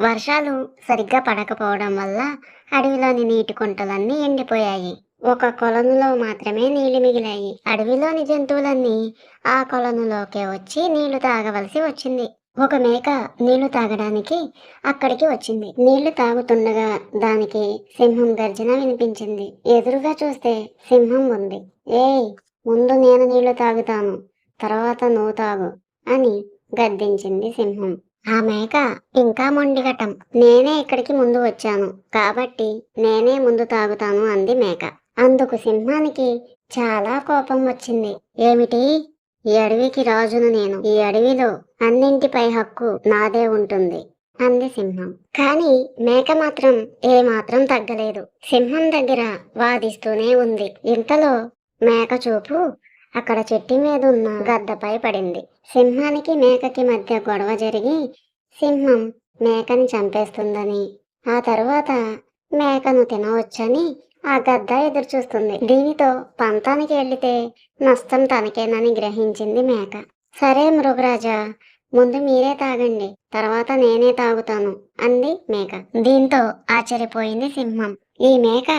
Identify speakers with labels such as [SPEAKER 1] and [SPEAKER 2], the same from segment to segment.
[SPEAKER 1] వర్షాలు సరిగ్గా పడకపోవడం వల్ల అడవిలోని నీటి కుంటలన్నీ ఎండిపోయాయి. ఒక కొలనులో మాత్రమే నీళ్ళు మిగిలాయి. అడవిలోని జంతువులన్నీ ఆ కొలనులోకే వచ్చి నీళ్ళు తాగవలసి వచ్చింది. ఒక మేక నీళ్ళు తాగడానికి అక్కడికి వచ్చింది. నీళ్ళు తాగుతుండగా దానికి సింహం గర్జన వినిపించింది. ఎదురుగా చూస్తే సింహం ఉంది. ఏయ్ ముందు నేను నీళ్ళు తాగుతాను తర్వాత నువ్వు తాగు అని గద్దించింది సింహం. ఆ మేక ఇంకా మొండిగటం నేనే ఇక్కడికి ముందు వచ్చాను. కాబట్టి నేనే ముందు తాగుతాను అంది మేక. అందుకు సింహానికి చాలా కోపం వచ్చింది. ఏమిటి? ఈ అడవికి రాజును నేను. ఈ అడవిలో అన్నింటిపై హక్కు నాదే ఉంటుంది అంది సింహం. కానీ మేక మాత్రం ఏ మాత్రం తగ్గలేదు. సింహం దగ్గర వాదిస్తూనే ఉంది. ఇంతలో మేక చూపు అక్కడ చెట్టు మీద ఉన్న గద్దపై పడింది. సింహానికి మేకకి మధ్య గొడవ జరిగి సింహం మేకని చంపేస్తుందని. ఆ తరువాత మేకను తినవచ్చని ఆ గద్ద ఎదురు చూస్తుంది దీనితో పంతానికి వెళితే నష్టం తనకేనని గ్రహించింది మేక. సరే మృగరాజా ముందు మీరే తాగండి తర్వాత నేనే తాగుతాను అంది మేక. దీంతో ఆశ్చర్యపోయింది సింహం. ఈ మేక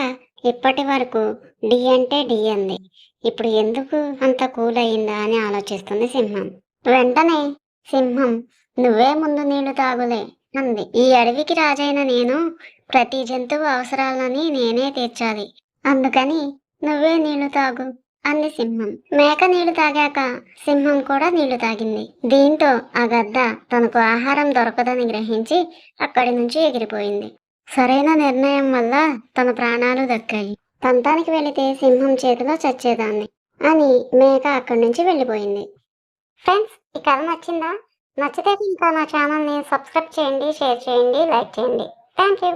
[SPEAKER 1] ఇప్పటి వరకు డి అంటే డి అంది. ఇప్పుడు ఎందుకు అంత కూల్ అయిందా అని ఆలోచిస్తుంది సింహం. వెంటనే సింహం నువ్వే ముందు నీళ్ళు తాగులే అంది. ఈ అడవికి రాజైన నేను ప్రతి జంతువు అవసరాలని నేనే తీర్చాలి. అందుకని నువ్వే నీళ్ళు తాగు అంది సింహం. మేక నీళ్ళు తాగాక సింహం కూడా నీళ్ళు తాగింది. దీంతో ఆ గద్ద తనకు ఆహారం దొరకదని గ్రహించి అక్కడి నుంచి ఎగిరిపోయింది. సరైన నిర్ణయం వల్ల తన ప్రాణాలు దక్కాయి. పంతానికి వెళితే సింహం చేతిలో చచ్చేదాన్ని అని మేక అక్కడి నుంచి వెళ్ళిపోయింది. ఫ్రెండ్స్ ఈ కథ నచ్చిందా? నచ్చితే ఇంకా నా ఛానల్ని సబ్స్క్రైబ్ చేయండి షేర్ చేయండి లైక్ చేయండి. Thank you